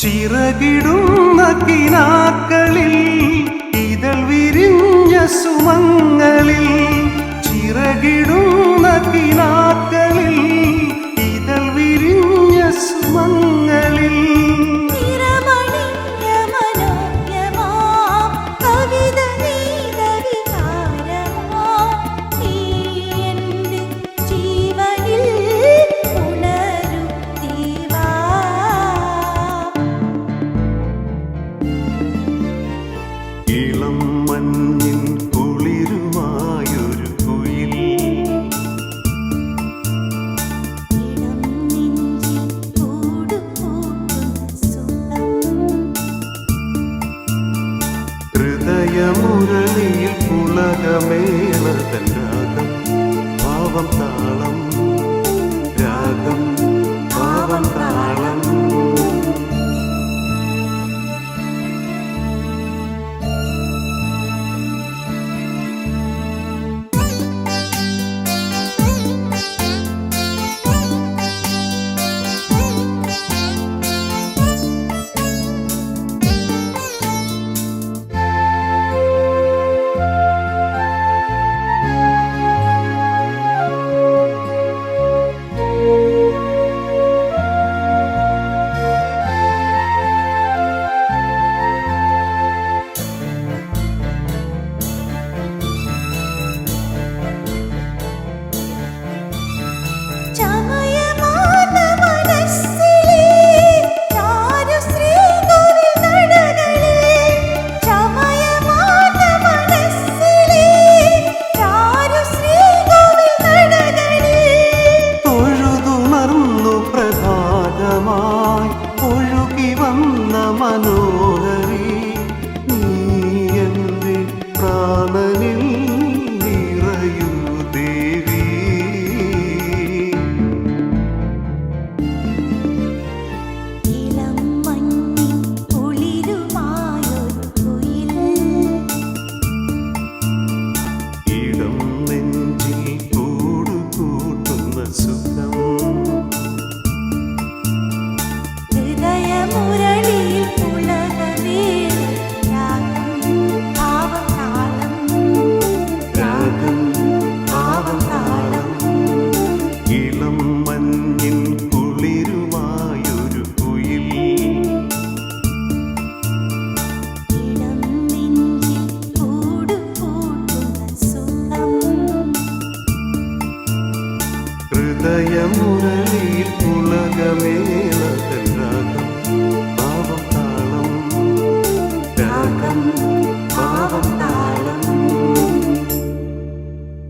ചിറകിടുന്ന കിനാക്കളിൽ രാഗമേള രാഗം പാവം താളം. രാഗം പാവം താളം. முரளில் உலகமே.